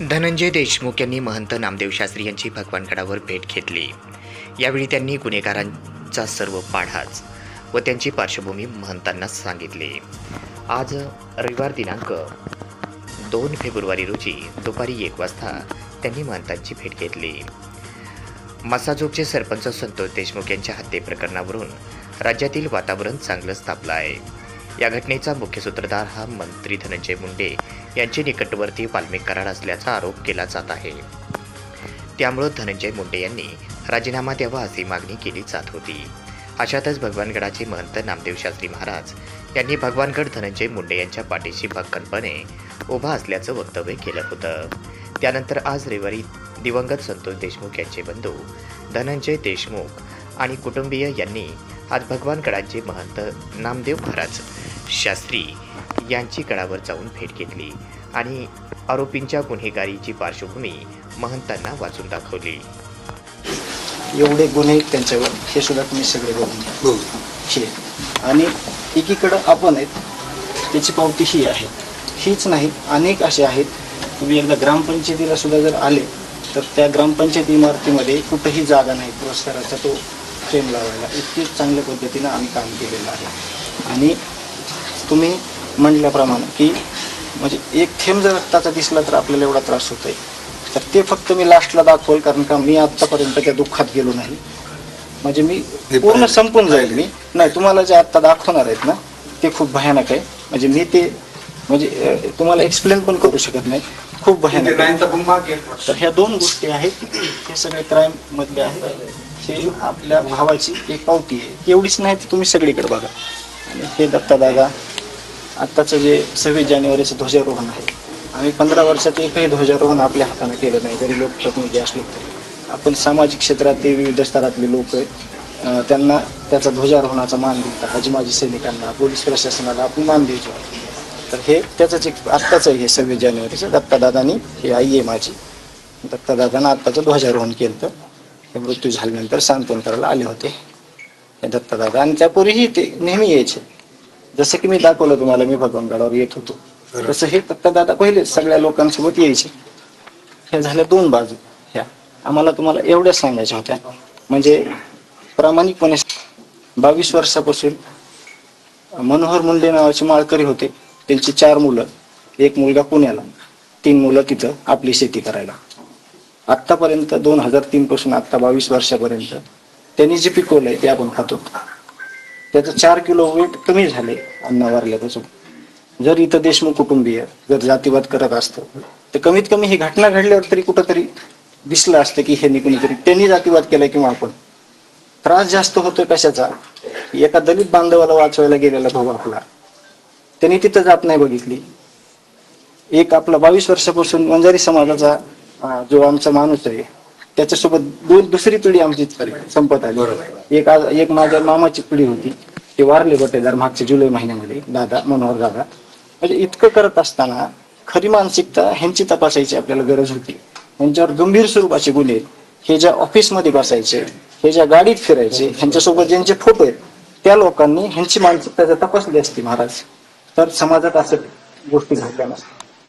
धनंजय देशमुख यांनी महंत नामदेव शास्त्री यांची भगवानगडावर भेट घेतली. यावेळी त्यांनी गुन्हेगारांचा सर्व पाढाच व त्यांची पार्श्वभूमी महंतांना सांगितली. आज रविवार दिनांक दोन फेब्रुवारी रोजी दुपारी एक वाजता त्यांनी महंतांची भेट घेतली. मसाजोगचे सरपंच संतोष देशमुख यांच्या हत्येप्रकरणावरून राज्यातील वातावरण चांगलंच तापलं आहे. या घटनेचा मुख्य सूत्रधार हा मंत्री धनंजय मुंडे यांचे निकटवर्ती वाल्मिक असल्याचा आरोप केला जात आहे. त्यामुळं धनंजय मुंडे यांनी राजीनामा द्यावा अशी मागणी केली जात होती. अशातच भगवानगडाचे महंत नामदेव शास्त्री महाराज यांनी भगवानगड धनंजय मुंडे यांच्या पाठीशी भक्कनपणे उभा असल्याचं वक्तव्य केलं होतं. त्यानंतर आज रविवारी दिवंगत संतोष देशमुख यांचे बंधू धनंजय देशमुख आणि कुटुंबीय यांनी आज भगवानगडाचे महंत नामदेव महाराज शास्त्री यांची गडावर जाऊन भेट घेतली आणि आरोपींच्या गुन्हेगारीची पार्श्वभूमी महंतांना वाचून दाखवली. एवढे गुन्हे त्यांच्यावर हे सुद्धा तुम्ही सगळे बघून घ्या. हे. आणि एकीकडं आपण आहेत त्याची पावती ही आहे. हीच नाही अनेक असे आहेत. तुम्ही एकदा ग्रामपंचायतीला सुद्धा जर आले तर त्या ग्रामपंचायत इमारतीमध्ये कुठंही जागा नाही पुरस्काराचा तो फ्रेम लावायला. इतकी चांगल्या पद्धतीनं आम्ही काम केलेलं आहे. आणि तुम्ही म्हणल्याप्रमाणे की म्हणजे एक थेंब जर रक्ताचा दिसला तर आपल्याला एवढा त्रास होतोय. तर ते फक्त मी लास्टला दाखवल कारण का मी आत्तापर्यंत त्या दुःखात गेलो नाही. म्हणजे मी पूर्ण संपून जाईल मी. नाही तुम्हाला जे आता दाखवणार आहेत ना ते खूप भयानक आहे. म्हणजे मी ते म्हणजे तुम्हाला एक्सप्लेन पण करू शकत नाही. खूप भयानक आहे. तर ह्या दोन गोष्टी आहेत. हे सगळे क्राईम मधले आहेत. हे आपल्या भावाची एक पावती आहे. एवढीच नाही ती तुम्ही सगळीकडे बघा. आणि हे दत्तादादा आत्ताचं जे सव्वीस जानेवारीचं ध्वजारोहण आहे. आम्ही पंधरा वर्षात एकही ध्वजारोहण आपल्या हाताने केलं नाही तरी लोकप्रतिनिधी असलो तरी. आपण सामाजिक क्षेत्रातले विविध स्तरातले लोक आहेत. त्यांना त्याचा ध्वजारोहणाचा मान देतात. हजमाजी सैनिकांना पोलीस प्रशासनाला आपण मान द्यायचो तर हे त्याचंच एक आत्ताचं आहे हे सव्वीस जानेवारीचं दत्तादादानी ही आई आहे माझी. दत्तादादानं आत्ताचं ध्वजारोहण केलं तर हे मृत्यू झाल्यानंतर सांत्वन करायला आले होते. हे दत्तादादा आणि त्यापूर्वीही ते नेहमी यायचे. जसं की मी दाखवलं तुम्हाला मी भगवानगडावर येत होतो. तसं हे दत्तादादा पहिले सगळ्या लोकांसोबत यायचे. हे झाल्या दोन बाजू. ह्या. आम्हाला तुम्हाला एवढ्याच सांगायच्या होत्या. म्हणजे प्रामाणिकपणे बावीस वर्षापासून मनोहर मुंडे नावाचे माळकरी होते. त्यांची चार मुलं. एक मुलगा पुण्याला. तीन मुलं तिथं आपली शेती करायला. आत्तापर्यंत दोन हजार तीन पासून आत्ता बावीस वर्षापर्यंत त्यांनी जे पिकवलंय ते आपण खातो. त्याचं चार किलो वेट कमी झाले अन्न वारल्यापासून जर इथं देशमुख कुटुंबीय जर जातीवाद करत असतं तर कमीत कमी ही घटना घडल्यावर तरी कुठंतरी दिसलं असतं की हे कुणीतरी त्यांनी जातीवाद केला किंवा आपण. त्रास जास्त होतोय कशाचा? एका दलित बांधवाला वाचवायला गेलेला भाऊ आपला. त्यांनी तिथं जात नाही बघितली. एक आपला बावीस वर्षापासून वंजारी समाजाचा जो आमचा माणूस आहे त्याच्यासोबत दोन दुसरी पिढी आमची संपत आली. एक आज- एक माझ्या मामाची पिढी होती. ते वारले बटेदार मागच्या जुलै महिन्यामध्ये. दादा मनोहर दादा. म्हणजे इतकं करत असताना खरी मानसिकता ह्यांची तपासायची आपल्याला गरज होती. ह्यांच्यावर गंभीर स्वरूपाचे गुन्हे. हे ज्या ऑफिसमध्ये बसायचे हे ज्या गाडीत फिरायचे ह्यांच्यासोबत ज्यांचे फोटो आहेत त्या लोकांनी ह्यांची मानसिकता तपासली असती महाराज तर समाजात असं गोष्टी घडल्या नसत्या